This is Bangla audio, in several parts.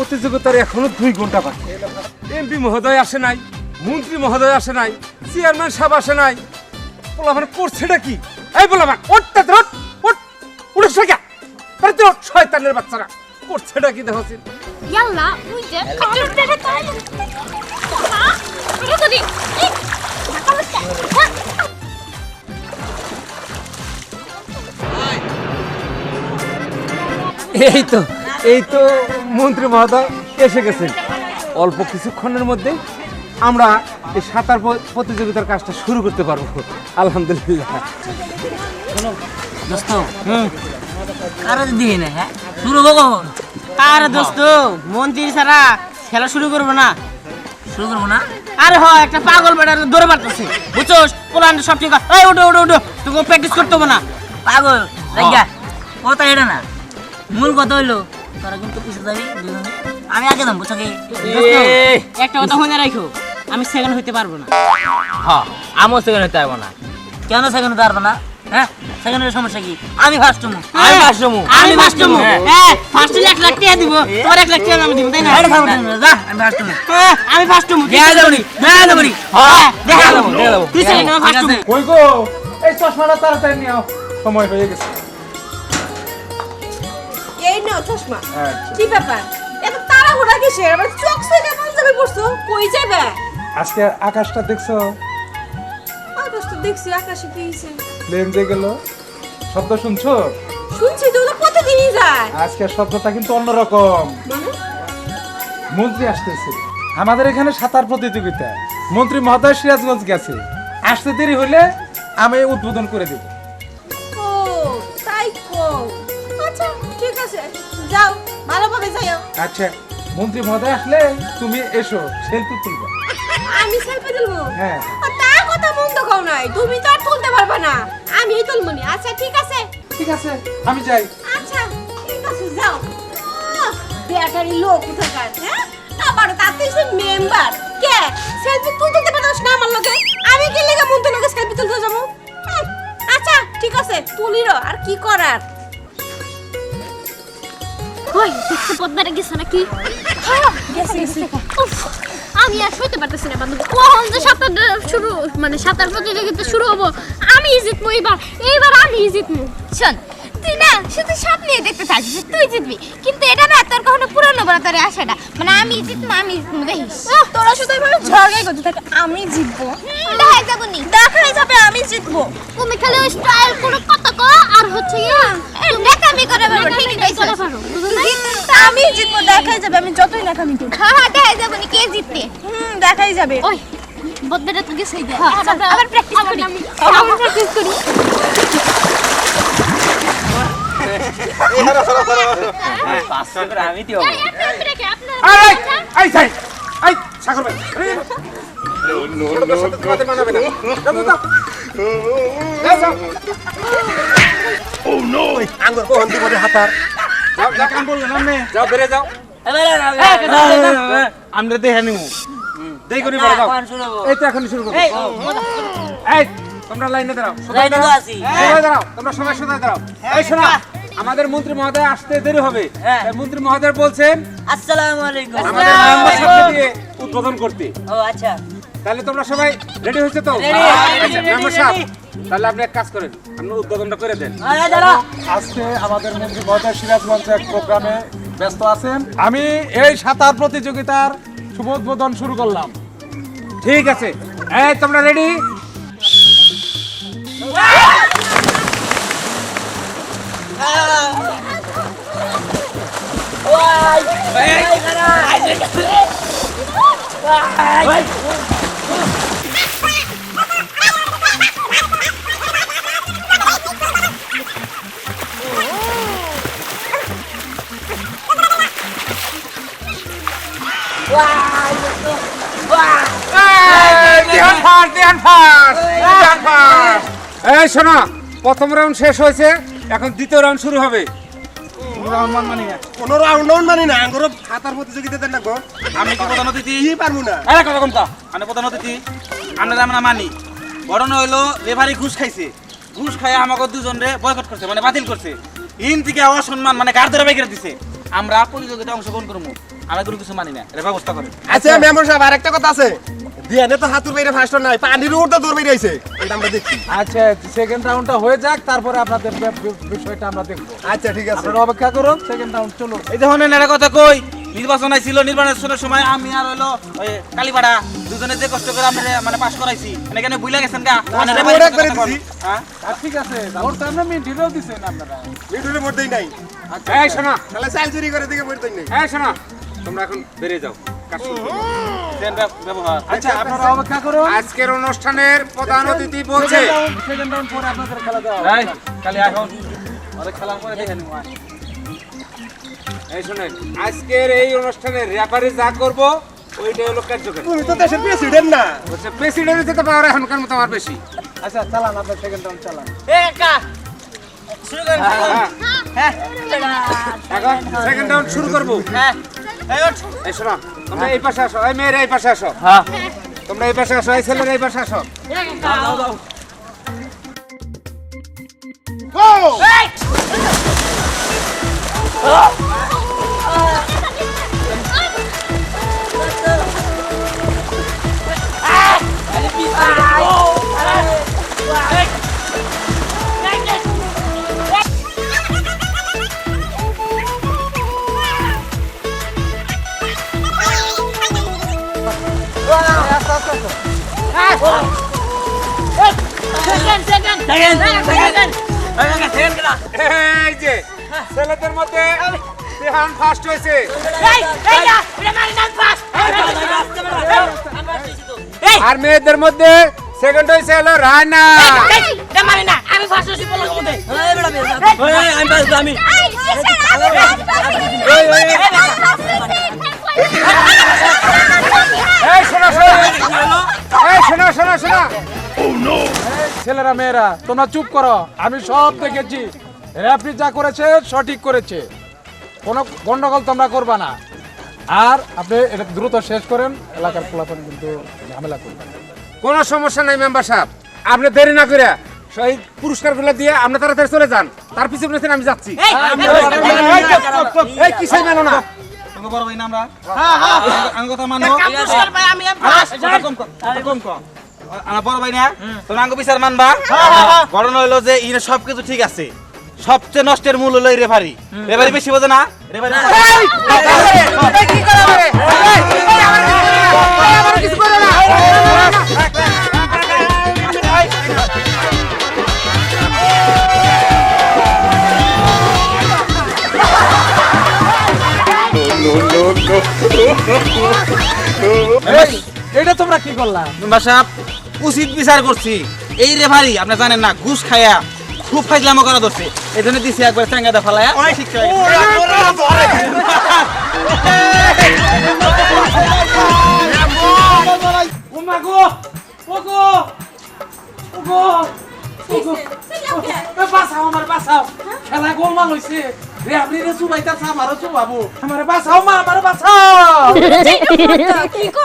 প্রতিযোগিতার এখনও দুই ঘণ্টা বাকি। এমপি মহোদয় আসে নাই মন্ত্রী মহোদয় আসে নাই চেয়ারম্যান সাহেব আসে নাই। পোলাপান করছেটা কি? এই পোলাপান ওঠতে ওঠ ওঠ উঠে শেখা বাড়িতে ওঠ শয়তানের বাচ্চারা করছেটা কি দেখো ইয়াল্লা ওই যে কালো দেখে তাই হ্যাঁ। এই তো এই তো। মন্ত্রী মহোদয় এসে গেছেন। অল্প কিছুক্ষণের মধ্যে আমরা এই সাঁতার প্রতিযোগিতার কাজটা শুরু করতে পারব। আলহামদুলিল্লাহ। দোস্ত। কারও দিই না হ্যাঁ? শুরু কখন? আরে দোস্ত? মন্ত্রী ছাড়া খেলা শুরু করব না। শুরু করব না? আরে হ একটা পাগল বেটার দৌড়ে মারতেছে। বুঝছোস? পোলান সব ঠিক এই তোকে প্র্যাকটিস করতে হবে না। পাগল। এটা না। মূল কথা হইল তোরা কিন্তু পিছিয়ে যাবি দুজনে। আমি আগে যাম বুঝছ কি দোস্ত, একটা কথা মনে রাখো আমি সেকেন্ড হইতে পারব না। হ্যাঁ আমিও সেকেন্ড হতে পারব না। কেন সেকেন্ড হতে পারব না? হ্যাঁ? সেকেন্ডের সমস্যা কি? আমি ফার্স্ট হব। আমি ফার্স্ট হব। আমি ফার্স্ট হব। হ্যাঁ ফার্স্ট এক লাখ টাকা দিব। তোর এক লাখ টাকা আমি দিব তাই না? এটা খাব যা আমি ফার্স্ট হব। হ্যাঁ, আমি ফার্স্ট হব। দেখা যাব নি দেখা যাব নি হ্যাঁ দেখা যাব। দেখা যাব। তুই সেকেন্ড ফার্স্ট হব। কই গো? এই চশমাটা তাড়াতাড়ি নিয়ে সময় হয়ে গেছে। এই নাও চশমা। কি ব্যাপার? এত তাড়াহুড়া কিসের? আবার চোখ থেকে পাঞ্জাবি পড়ছো? কই যাবে আজকে আকাশটা দেখছ? আকাশ তো দেখছি আকাশে কি হইছে? প্লেন যে গেল। শব্দ শুনছো? শুনছি তো ওগুলো প্রতিদিনই যায়? আজকে শব্দটা কিন্তু অন্যরকম। মানে? মন্ত্রী আসতেছে। আমাদের এখানে সাঁতার প্রতিযোগিতা। মন্ত্রী মহোদয় সিরাজগঞ্জ গেছে। আসতে দেরি হলে আমি উদ্বোধন করে দেব। যাও ভালোভাবে যাও আচ্ছা মন্ত্রী মহোদয় আসলে তুমি এসো সেলফি তুলবে। আমি সেলফি তুলবো? হ্যাঁ। তার কথা মন্দ কও নাই তুমি তো আর তুলতে পারবে না। আমি তুলবনি। আচ্ছা ঠিক আছে। ঠিক আছে আমি যাই। আচ্ছা ঠিক আছে যাও। ব্যাটারি লোক কোথাকার হ্যাঁ? আবার তাতে সে মেম্বার কে? সেলফি তুই তুলতে পারছ না আমার লগে? আমি কি লেগে মন লগে সেলফি তুলতে যাব? আচ্ছা ঠিক আছে তুলির আর কি করার? কই দেখতে গেছে নাকি? হ্যাঁ আমি আর সইতে পারতেছি না বান্ধব। কখন যে সাঁতার শুরু মানে সাঁতার প্রতিযোগিতা শুরু হব আমি জিতবো এবার এইবার আমি জিতবো শোন তুই না শুধু স্বপ্নে দেখতে চাচ্ছিস যে তুই জিতবি। কিন্তু এটা না তোর কখনো পুরনো বড় তোর আশাটা মানে আমি জিতবো আমি জিতবো দেখিস। তোরা শুধু এভাবে ঝগড়াই করতে থাকে আমি জিতবো। দেখা যাব নি। দেখাই যাবে আমি জিতবো। তুমি খালি ওই স্টাইল করে কথা কো আর হচ্ছে দেখামি করে পারব ঠিকই করে পারো আমি জিতবো দেখাই যাবে আমি যতই লেখামি করি। হ্যাঁ হ্যাঁ দেখা যাব নি কে জিতবে? হুম দেখাই যাবে। ওই বদ্দাটা তো গেছেই দে আবার প্র্যাকটিস করি। আবার প্র্যাকটিস করি। আমরা দেখে নিব দেই করি বড় যাও এই তো এখন শুরু করো এই তোমরা লাইনে দাঁড়াও। লাইনে আছি। সবাই দাঁড়াও তোমরা সবাই সবাই দাঁড়াও। এই শোনো। আমাদের মন্ত্রী মহোদয় আসতে দেরি হবে। হ্যাঁ। মন্ত্রী মহোদয় বলছেন আসসালামু আলাইকুম। আমাদের মেম্বার সাহেবকে দিয়ে উদ্বোধন করতে। ও আচ্ছা। তাহলে তোমরা সবাই রেডি হয়েছে তো? Ready, ready, মেম্বার সাহেব তাহলে আপনি এক কাজ করেন আপনি উদ্বোধনটা করে দেন। আজকে আমাদের মন্ত্রী মহোদয় সিরাজগঞ্জ এক প্রোগ্রামে ব্যস্ত আছেন। আমি এই সাঁতার প্রতিযোগিতার শুভ উদ্বোধন শুরু করলাম। ঠিক আছে। এই তোমরা রেডি? ফার্স্ট এই শোনো প্রথম রাউন্ড শেষ হয়েছে। এখন দ্বিতীয় রাউন্ড শুরু হবে। কোনো রাউন্ড রাউন্ড মানি না। আঙ্গুর প্রতিযোগিতা দেন না গো। আমি কি প্রধান অতিথি? কি পারব না? আরে কথা কম আমি প্রধান অতিথি। আমরা আমরা মানি ঘটনা হইল রেফারি ঘুষ খাইছে। ঘুষ খাই আমাকে দুজন রে বয়কট করছে মানে বাতিল করছে। ইন থেকে অসম্মান মানে গার ধরে বেগের দিছে। আমরা প্রতিযোগিতায় অংশগ্রহণ করব। আমি কোনো কিছু মানি না এটা ব্যবস্থা করেন। আচ্ছা মেম্বার সাহেব আর একটা কথা আছে। দিয়ানে তো হাতুর বাইরে ফার্স্ট নাই পানির উপর তো দৌড় বেরিয়ে আইছে। এটা আমরা দেখছি। আচ্ছা সেকেন্ড রাউন্ডটা হয়ে যাক তারপরে আপনাদের বিষয়টা আমরা দেখব। আচ্ছা ঠিক আছে। আপনারা অপেক্ষা করুন সেকেন্ড রাউন্ড চলো এই যে হনেন একটা কথা কই নির্বাচন আইছিল নির্বাচনের সময় আমি আর ওই কালীপাড়া দুজনে যে কষ্ট করে আমি মানে পাস করাইছি মানে এখানে বুইলা গেছেন গা। দিছি। হ্যাঁ? ঠিক আছে ভোট তো আমরা মিটিলেও দিচ্ছেন আপনারা। মিটুরে ভোট দেই নাই। এই শোনা। তাহলে চাল চুরি করে দিকে ভোট দেই নাই। এই শোনা। তোমরা এখন বেরিয়ে যাও। আচ্ছা আপনারা অপেক্ষা করুন। আজকের অনুষ্ঠানের প্রধান অতিথি বলছে সেকেন্ড রাউন্ড পরে আপনাদের খেলা দেওয়া এই এখন ওরে খেলার পরে দেখে নিব এই শোনেন আজকের এই অনুষ্ঠানের রেফারি যা করব ওইটাই হলো কার্যকরী। তুমি তো দেশের প্রেসিডেন্ট না। হচ্ছে প্রেসিডেন্ট যেতে পাওয়ার এখনকার মতো আমার বেশি? আচ্ছা চালান আপনার সেকেন্ড রাউন্ড চালান। এ কাকা শুরু করেন হ্যাঁ, হ্যাঁ। এখন সেকেন্ড রাউন্ড শুরু করব। হ্যাঁ। এই শোনো তোমরা এই পাশে আসো। এই মেয়েরা এই পাশে আসো। হ্যাঁ। তোমরা এই পাশে আসো এই ছেলেরা এই পাশে আসো। সেকেন্ড সেকেন্ড ছেলেদের মধ্যে ফার্স্ট হয়েছে আর মেয়েদের মধ্যে সেকেন্ড হয়েছে হলো রায়না এটা মারি না আমি ফার্স্ট পাস আমি এই, শোনো শোনো এই শোনো শোনো শোনো ছেলেরা মেয়েরা তোমরা চুপ করো আমি সব দেখেছি রেফারি যা করেছে সঠিক করেছে কোনো গন্ডগোল তোমরা করবা না আর আপনি এটা দ্রুত শেষ করেন এলাকার পোলাপন কিন্তু ঝামেলা করবেন। কোনো সমস্যা নাই মেম্বার সাহেব আপনি দেরি না করে সেই পুরস্কারগুলো দিয়ে আপনি তাড়াতাড়ি চলে যান তার পিছনে আমি যাচ্ছি এই না তোকে বড় ভাই না আমরা হ্যাঁ হ্যাঁ আমি কথা মানো পুরস্কার আমি ফার্স্ট কথা কম কম কর। বড় ভাই না তোমরা আঙ্গ বিচার মানবা ঘটনা হলো যে ইনে সবকিছু ঠিক আছে সবচেয়ে নষ্টের মূল হলো রেফারি রেফারি বেশি বোঝে না রেফারি এই, কি করলা মেম্বার সাহেব উচিত বিচার করছি। এই রেফারি আপনি জানেন না ঘুষ খায়া খুব ফাইজলামো করা ধরছে। এই জন্য দিছি একবার ফালায়া। শিক্ষা ওগো এ বাঁচাও আমার বাঁচাও। খেলা গোলমাল হইছে রে আপনি রে চুবাইতাছে আমারও চুবাবো আমারে বাঁচাও মা আমারে বাঁচাও। কি কো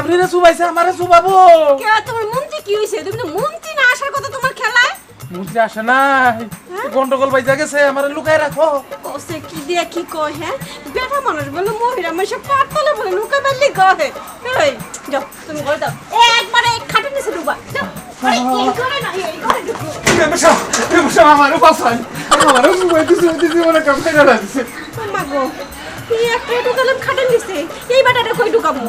রে আপনি রে চুবাইছে আমারে চুবাবো কে তোমার মন্ত্রী কি হইছে? তুমি তো মন্ত্রী না আসার কথা তোমার খেলায়? মুদ্রে আসে নাই। গন্ডগোল বাইজা গেছে আমারে লুকাই রাখো। ওসে কি দিয়া কি কয় হ্যাঁ? বেটা মানুষ বলে মহিলা মানুষ পাতলে বলে লুকা বেলি কয় এই যাও তুমি ঘরে যাও একবারে খাটে নিচে ডুবা। যাও এই ঘরে না এই ঘরে ঢুকো। আমারও বাসাই আমারও চুবাইতেছে ওইদিকে মনে কাম করে লাগছে মাগো এই একটা ঢুকালাম খাটে নিচে। এই বেটাটা কই ঢুকাবো?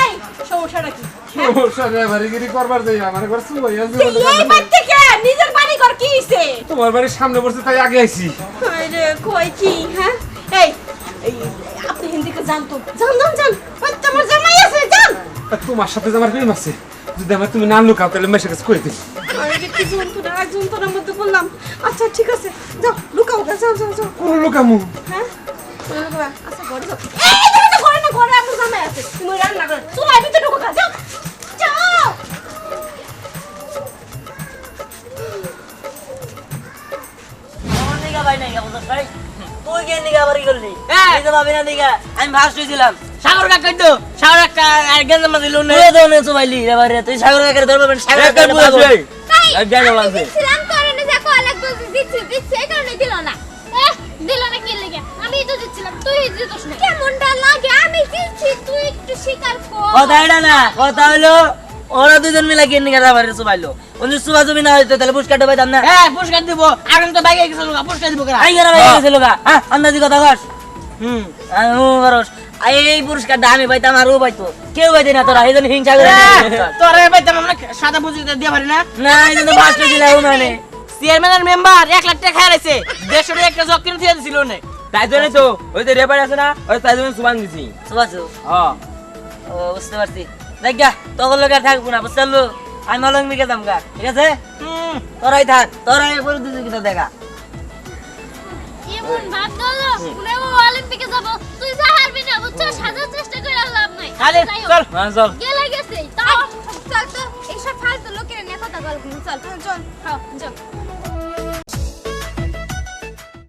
এই সমস্যাটা কি সমস্যা বাড়িগিরি করবার যাই আমার ঘর চুবাইয়াছে এই বাড়ি থেকে নিজের বাড়ি ঘর কি হইছে? তোমার বাড়ির সামনে তাই আগে আইছি। আরে কই কি হ্যাঁ? এই আপনি হিন্দিকে জানতো। জান জান জান। তোমার জামাই আছে জান। তোমার সাথে আমার প্রেম আছে যদি আমার তুমি না লুকাও তাহলে মেসে কাছে কই দিই। যন্ত্রণার মধ্যে বললাম। আচ্ছা ঠিক আছে যাও লুকাও গা যাও যাও যাও। কোন লুকামু। হ্যাঁ? আচ্ছা ঘরে যাও। ঘরে জামাই আছে। তুমি রান্না করো। ভিতরে ঢুকো যাও। তুই কেন দিকে আবার কি করলি? এই তো ভাবি না দিকে আমি হয়েছিলাম সাগর কাকা তো সাগর কাকা আর গেন্দ মাঝে লোন তুই তো সাগর কাকারে ধরবেন সাগর তাই, এক লাগছে কথা এটা না কথা হইল ওরা দুজন মিলে কিনে গেছে বাড়ি সুবাইলো উনি সুবা জমি না হইতো তাহলে পুরস্কারটা পাইতাম না। হ্যাঁ পুরস্কার দিব। আগে তো বাইকে গেছিল পুরস্কার দিব কেনা আই গেরা ভাই গেছিল হ্যাঁ আন্দাজি কথা কস। হুম এই পুরস্কারটা আমি পাইতাম আর ও পাইতো। কেউ পাইতে না তোরা এই জন্য হিংসা করে তোরে। পাইতাম আমরা সাদা পুঁজি দিয়ে পারি না। না এই জন্য ফার্স্ট মানে চেয়ারম্যানের মেম্বার এক লাখ টাকা হারাইছে। দেড়শো টাকা একটা জগ কিনে দিয়ে দিছিল না তাই জন্য তো ওই যে রেপার আছে না ওই তাই জন্য সুবান দিছি। সুবাসু হ্যাঁ। ও বুঝতে পারছি। দেখ গা তখন লোক আর থাকব না বুঝতে পারল? আমি মলং মিকে দাম গা ঠিক আছে? তোরাই থাক তোরাই প্রতিযোগিতা দেখা। এমন ভাব দলো পুরো অলিম্পিকে যাব। তুই যা হারবি না বুঝছস হাজার চেষ্টা করে লাভ নাই। খালি যাই হোক, চল। চল। গেলে গেছে তাও। চল।